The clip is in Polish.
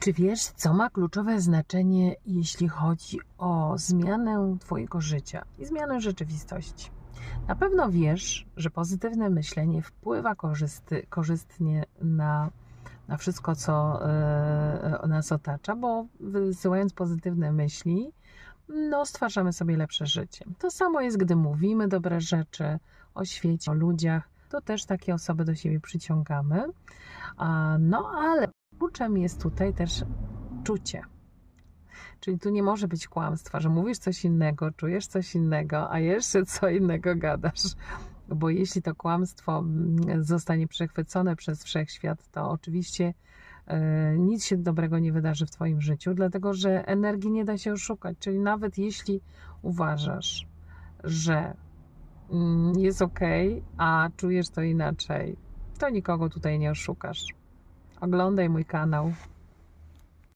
Czy wiesz, co ma kluczowe znaczenie, jeśli chodzi o zmianę Twojego życia i zmianę rzeczywistości? Na pewno wiesz, że pozytywne myślenie wpływa korzysty, korzystnie na, na wszystko, co e, nas otacza, bo wysyłając pozytywne myśli, no, stwarzamy sobie lepsze życie. To samo jest, gdy mówimy dobre rzeczy o świecie, o ludziach, to też takie osoby do siebie przyciągamy. No, ale kluczem jest tutaj też czucie. Czyli tu nie może być kłamstwa, że mówisz coś innego, czujesz coś innego, a jeszcze co innego gadasz. Bo jeśli to kłamstwo mm, zostanie przechwycone przez wszechświat, to oczywiście e, nic się dobrego nie wydarzy w Twoim życiu, dlatego że energii nie da się oszukać. Czyli nawet jeśli uważasz, że mm, jest ok, a czujesz to inaczej, to nikogo tutaj nie oszukasz. Oglądaj mój kanał.